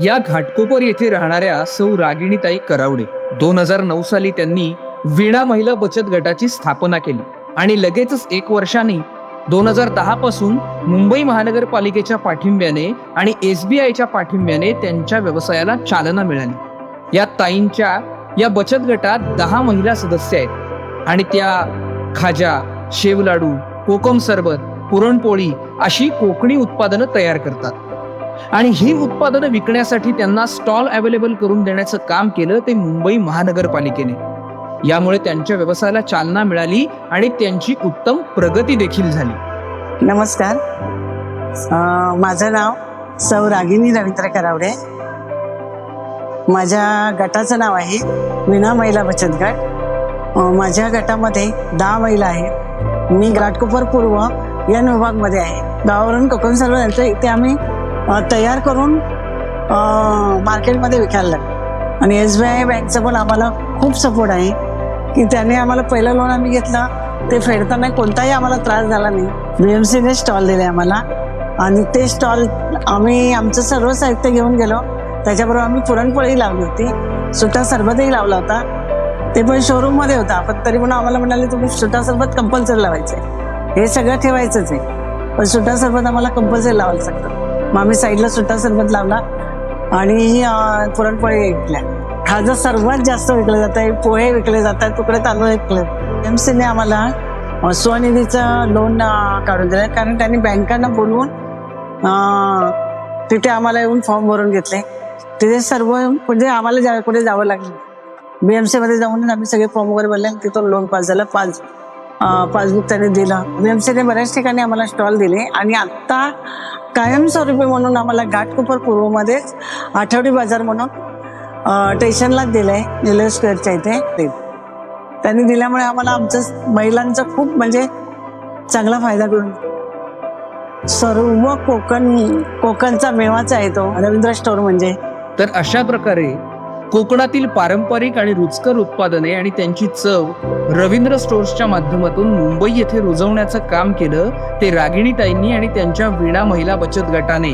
या घाटकोपर येथे राहणाऱ्या सौ रागिणीताई करावडे. दोन हजार नऊ साली त्यांनी वीणा महिला बचत गटाची स्थापना केली आणि लगेचच एक वर्षाने दोन हजार दहा पासून मुंबई महानगरपालिकेच्या पाठिंब्याने आणि एस बी आयच्या पाठिंब्याने त्यांच्या व्यवसायाला चालना मिळाली. या ताईंच्या या बचत गटात दहा महिला सदस्य आहेत आणि त्या खाजा शेवलाडू कोकम सरबत पुरणपोळी अशी कोकणी उत्पादनं तयार करतात. आणि ही उत्पादनं विकण्यासाठी त्यांना स्टॉल अवेलेबल करून देण्याचं काम केलं ते मुंबई महानगरपालिकेने. यामुळे त्यांच्या व्यवसायाला चालना मिळाली आणि त्यांची उत्तम प्रगती देखील झाली. नमस्कार. माझं नाव सौ रागिनी रवींद्र करावडे. माझ्या गटाचं नाव आहे विना महिला बचत गट. माझ्या गटामध्ये दहा महिला आहेत. मी घाटकोपर पूर्व या विभागमध्ये आहे. गावावरून कोकण सर्व यांचं इथे आम्ही तयार करून मार्केटमध्ये विकायला लागलो. आणि एस बी आय बँकचा पण आम्हाला खूप सपोर्ट आहे की त्याने आम्हाला पहिलं लोन आम्ही घेतलं ते फेडताना कोणताही आम्हाला त्रास झाला नाही. बी एम सीने स्टॉल दिले आम्हाला. आणि ते स्टॉल आम्ही आमचं सर्व साहित्य घेऊन गेलो. त्याच्याबरोबर आम्ही पुरणपोळी लावली होती. सुटा सरबतही लावला होता. ते पण शोरूममध्ये होता. पण तरी पण आम्हाला म्हणाले तुम्ही सुटा सरबत कंपल्सरी लावायचं आहे हे सगळं ठेवायचंच आहे. पण सुटा सरबत आम्हाला कंपल्सरी लावायला सांगतं मग आम्ही साईडला सुट्टा सरबत लावला आणि पुरणपोळी विकल्या. खाजं सर्वात जास्त विकलं जात आहे पोहे विकले जात आहेत तुकडे तांदूळ विकले एम सीने आम्हाला स्वनिधीचं लोन काढून दिलं कारण त्यांनी बँकांना बोलवून तिथे आम्हाला येऊन फॉर्म भरून घेतले. तिथे सर्व म्हणजे आम्हाला जा कुठे जावं लागलं बी एम सीमध्ये जाऊन आम्ही सगळे फॉर्म वगैरे भरले आणि तिथून लोन पास झालं. पाच पासबुक त्याने दिलं. एमसीने एम सीने बऱ्याच ठिकाणी आम्हाला स्टॉल दिले. आणि आत्ता कायमस्वरूपी म्हणून आम्हाला घाटकोपर पूर्वमध्येच आठवडी बाजार म्हणून स्टेशनलाच दिलं आहे रेल्वे स्क्वेअरच्या इथे. ते त्यांनी दिल्यामुळे आम्हाला आमचं महिलांचा खूप म्हणजे चांगला फायदा करून. सर्व कोकण कोकणचा मेवाचा आहे तो. रवींद्र स्टोअर म्हणजे. तर अशा प्रकारे कोकणातील पारंपरिक आणि रुचकर उत्पादने आणि त्यांची चव रवींद्र स्टोर्सच्या माध्यमातून मुंबई येथे रुजवण्याचं काम केलं ते रागिणीताईंनी आणि त्यांच्या वीणा महिला बचत गटाने.